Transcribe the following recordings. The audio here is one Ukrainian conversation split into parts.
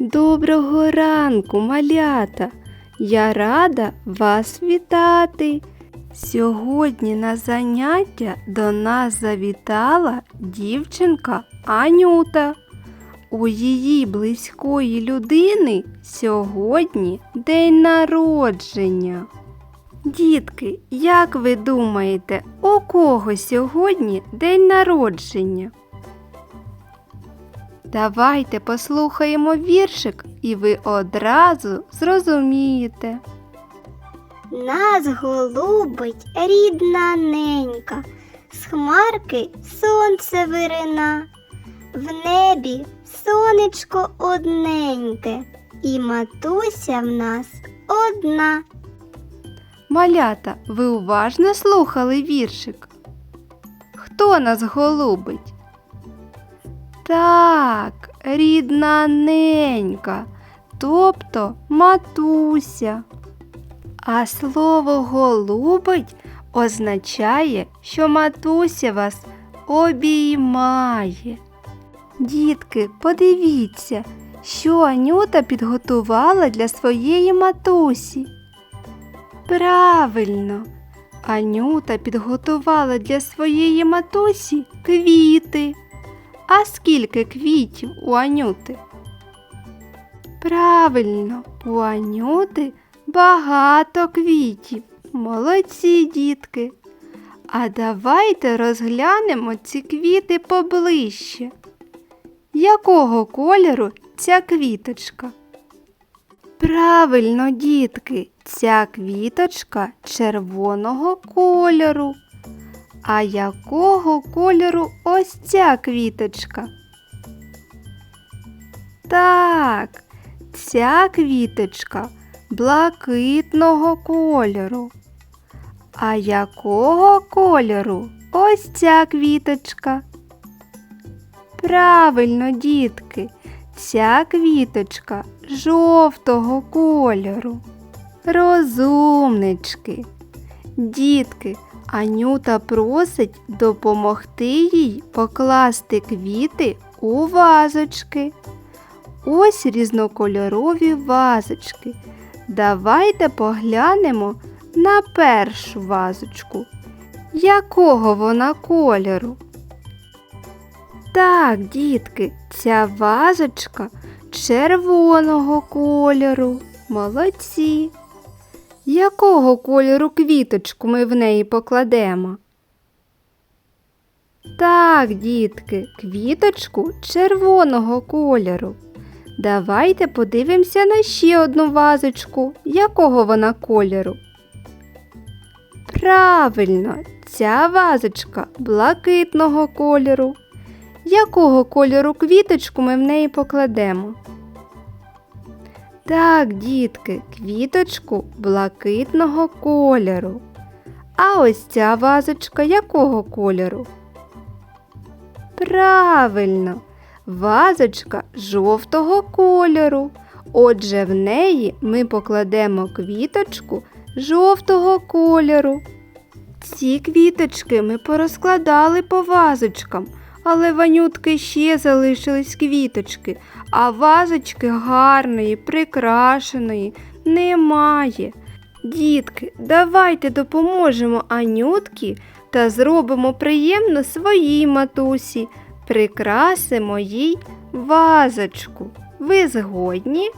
Доброго ранку, малята! Я рада вас вітати. Сьогодні на заняття до нас завітала дівчинка Анюта. У її близької людини сьогодні день народження. Дітки, як ви думаєте, у кого сьогодні день народження? Давайте послухаємо віршик, і ви одразу зрозумієте. Нас голубить рідна ненька, з хмарки сонце вирина, в небі сонечко одненьке, і матуся в нас одна. Малята, ви уважно слухали віршик? Хто нас голубить? Так, рідна ненька, тобто матуся. А слово голубить означає, що матуся вас обіймає. Дітки, подивіться, що Анюта підготувала для своєї матусі. Правильно, Анюта підготувала для своєї матусі квіти. А скільки квітів у Анюти? Правильно, у Анюти багато квітів. Молодці дітки. А давайте розглянемо ці квіти поближче. Якого кольору ця квіточка? Правильно, дітки, ця квіточка червоного кольору. А якого кольору ось ця квіточка? Так, ця квіточка блакитного кольору. А якого кольору ось ця квіточка? Правильно, дітки, ця квіточка жовтого кольору. Розумнички. Дітки, Анюта просить допомогти їй покласти квіти у вазочки. Ось різнокольорові вазочки. Давайте поглянемо на першу вазочку. Якого вона кольору? Так, дітки, ця вазочка червоного кольору. Молодці. Якого кольору квіточку ми в неї покладемо? Так, дітки, квіточку червоного кольору. Давайте подивимося на ще одну вазочку. Якого вона кольору? Правильно, ця вазочка блакитного кольору. Якого кольору квіточку ми в неї покладемо? Так, дітки, квіточку блакитного кольору. А ось ця вазочка якого кольору? Правильно, вазочка жовтого кольору. Отже, в неї ми покладемо квіточку жовтого кольору. Ці квіточки ми порозкладали по вазочкам, але ванютки ще залишились квіточки, а вазочки гарної, прикрашеної немає. Дітки, давайте допоможемо Анютки та зробимо приємно своїй матусі, прикрасимо їй вазочку. Ви згодні?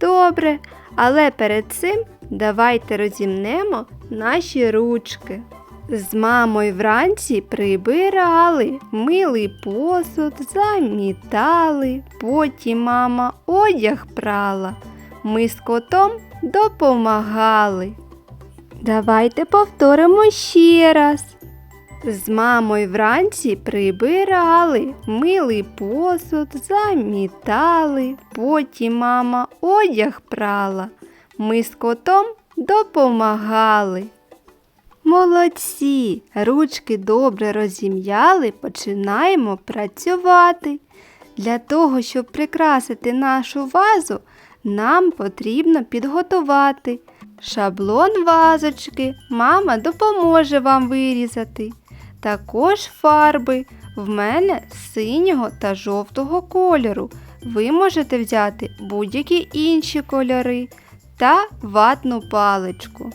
Добре, але перед цим давайте розімнемо наші ручки. З мамою вранці прибирали, мили посуд, замітали, потім мама одяг прала. Ми з котом допомагали. Давайте повторимо ще раз. З мамою вранці прибирали, мили посуд, замітали, потім мама одяг прала. Ми з котом допомагали. Молодці, ручки добре розім'яли, починаємо працювати. Для того, щоб прикрасити нашу вазу, нам потрібно підготувати шаблон вазочки. Мама допоможе вам вирізати. Також фарби. В мене синього та жовтого кольору. ви можете взяти будь-які інші кольори та ватну паличку.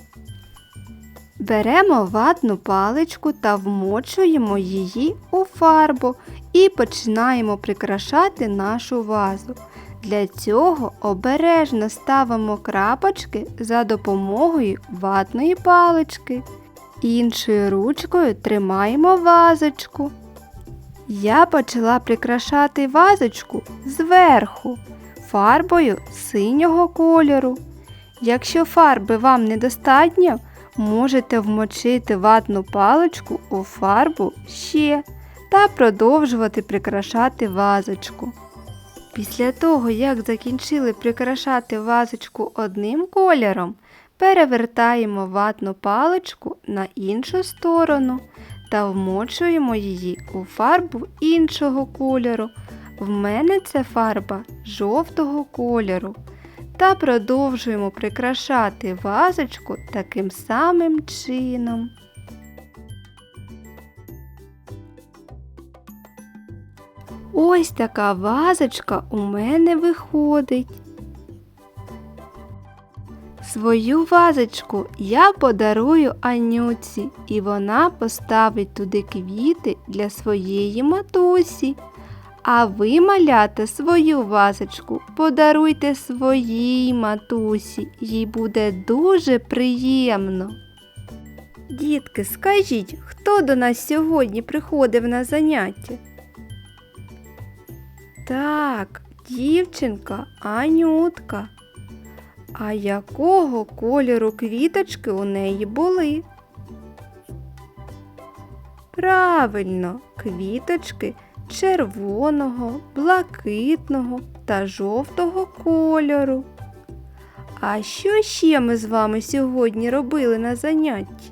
Беремо ватну паличку та вмочуємо її у фарбу і починаємо прикрашати нашу вазу. Для цього обережно ставимо крапочки за допомогою ватної палички. Іншою ручкою тримаємо вазочку. Я почала прикрашати вазочку зверху фарбою синього кольору. Якщо фарби вам недостатньо, можете вмочити ватну паличку у фарбу ще та продовжувати прикрашати вазочку. Після того, як закінчили прикрашати вазочку одним кольором, перевертаємо ватну паличку на іншу сторону та вмочуємо її у фарбу іншого кольору. В мене це фарба жовтого кольору. Та продовжуємо прикрашати вазочку таким самим чином. Ось така вазочка у мене виходить. Свою вазочку я подарую Анюці, і вона поставить туди квіти для своєї матусі. А ви, малята, свою вазочку подаруйте своїй матусі, їй буде дуже приємно. Дітки, скажіть, хто до нас сьогодні приходив на заняття? Так, дівчинка Анютка. А якого кольору квіточки у неї були? Правильно, квіточки червоного, блакитного та жовтого кольору. А що ще ми з вами сьогодні робили на занятті?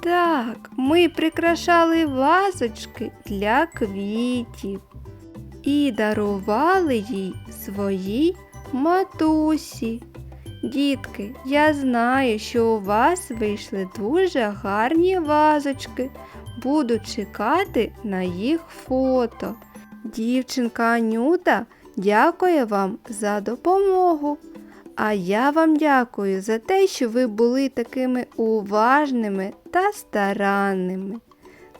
Так, ми прикрашали вазочки для квітів і дарували їй своїй матусі. Дітки, я знаю, що у вас вийшли дуже гарні вазочки. Буду чекати на їх фото. Дівчинка Анюта дякує вам за допомогу. А я вам дякую за те, що ви були такими уважними та старанними.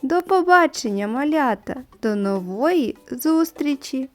До побачення, малята, до нової зустрічі!